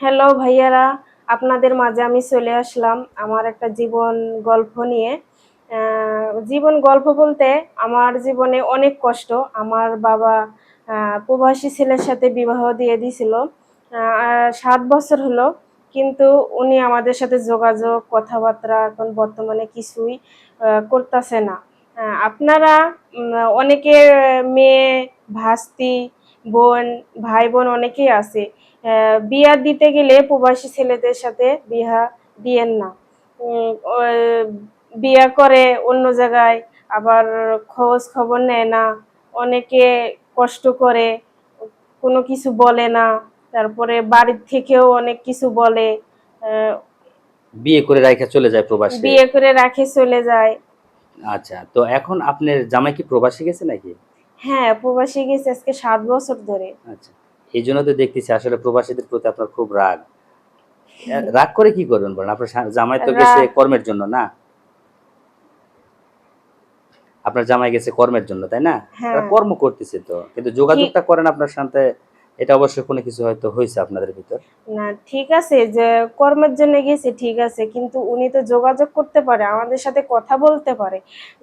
Hello ভাইয়ারা। আপনাদের মাঝে আমি চলে আসলাম আমার একটা জীবন গল্প নিয়ে। জীবন গল্প বলতে আমার জীবনে অনেক কষ্ট। আমার বাবা প্রবাসী ছেলের সাথে বিবাহ দিয়ে দিছিল সাত বছর হলো, কিন্তু উনি আমাদের সাথে যোগাযোগ, কথাবার্তা এখন বর্তমানে কিছুই করতেছে না। আপনারা অনেকে মেয়ে, ভাস্তি, বোন ভাই বোন অনেকেই আছে। বিয়া দিতে গেলে প্রবাসী ছেলেদের সাথে বিয়া দিয়েন না। বিয়া করে অন্য জায়গায় আবার খোঁজ খবর নেয় না অনেকে কষ্ট করে কোনো কিছু বলে না তারপরে বাড়ির থেকেও অনেক কিছু বলে বিয়ে করে রাইখা চলে যায় প্রবাসী? বিয়ে করে রাখে চলে যায়। আচ্ছা তো এখন আপনার জামাই কি প্রবাসী গেছে নাকি? হ্যাঁ প্রবাসী গেছে আজকে সাত বছর ধরে। আচ্ছা। এই জন্য তো দেখতেছি আসলে প্রবাসীদের প্রতি আপনার খুব রাগ। রাগ করে কি করবেন বলেন? আপনার জামাই তো গেছে কর্মের জন্য না? আপনার জামাই গেছে কর্মের জন্য তাই না? হ্যাঁ। কর্ম করতেছে তো। কিন্তু যোগাযোগটা করেন আপনার সাথে। এটা অবশ্যই কোনো কিছু হয়তো হয়েছে আপনাদের ভিতর। না, ঠিক আছে, যে কর্মের জন্য গেছে, ঠিক আছে, কিন্তু উনি তো যোগাযোগ করতে পারে, আমাদের সাথে কথা বলতে পারে,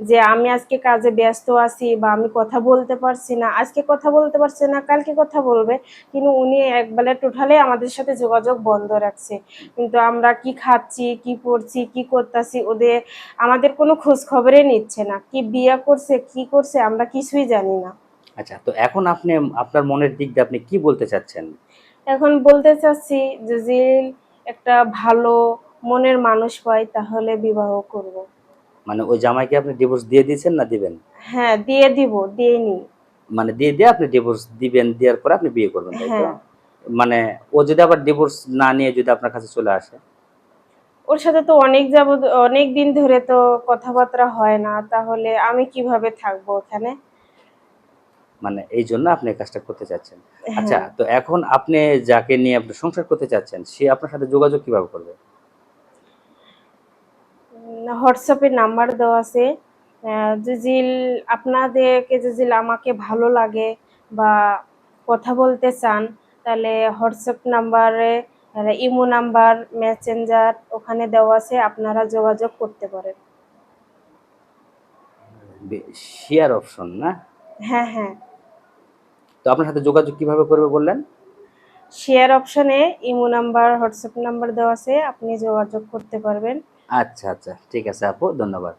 যে আমি আজকে কাজে ব্যস্ত আছি বা আমি কথা বলতে পারছি না, আজকে কথা বলতে পারছি না, কালকে কথা বলবে, কিন্তু উনি একবেলা টোটালে আমাদের সাথে যোগাযোগ বন্ধ রাখছে, কিন্তু আমরা কি খাচ্ছি, কি পড়ছি, কি করতেছি, ওদের, আমাদের কোনো খোঁজ খবরে নিচ্ছে না, কি বিয়ে করছে, কি করছে, আমরা কিছুই জানি না। আচ্ছা তো এখন আপনি আপনার মনের দিক দিয়ে আপনি কি বলতে চাচ্ছেন? এখন বলতে চাচ্ছি যে যে একটা ভালো মনের মানুষ পাই তাহলে বিবাহ করব। মানে ওই জামাইকে আপনি ডিভোর্স দিয়ে দিয়েছেন না দিবেন? হ্যাঁ দিয়ে দিব দিয়ে নি মানে দিয়ে দিয়ে আপনি ডিভোর্স দিবেন দেওয়ার পরে আপনি বিয়ে করবেন তাই তো? হ্যাঁ। মানে ও যদি আবার ডিভোর্স না নিয়ে যদি আপনার কাছে চলে আসে? ওর সাথে তো অনেক যাব অনেক দিন ধরে তো কথাবার্তা হয় না তাহলে আমি কীভাবে থাকব ওখানে? মানে এই জন্য আপনি কাজটা করতে চাচ্ছেন। হ্যাঁ। আচ্ছা তো এখন আপনি যাকে নিয়ে আপনি সংসার করতে চাচ্ছেন সে আপনার সাথে যোগাযোগ কীভাবে করবে? হোয়াটসঅ্যাপে নাম্বার দেওয়া আছে। জুজিল আপনাদেরকে জুজিল আমাকে ভালো লাগে বা কথা বলতে চান তাহলে হোয়াটসঅ্যাপ নাম্বারে ইমো নাম্বার মেসেঞ্জার ওখানে দেওয়া আছে আপনারা যোগাযোগ করতে পারেন। শেয়ার অপশন না? হ্যাঁ হ্যাঁ। তো আপনার সাথে যোগাযোগ কীভাবে করবে বললেন? শেয়ার অপশনে ইমো নাম্বার হোয়াটসঅ্যাপ নাম্বার দেওয়া আছে আপনি যোগাযোগ করতে পারবেন। আচ্ছা আচ্ছা। ঠিক আছে আপু ধন্যবাদ।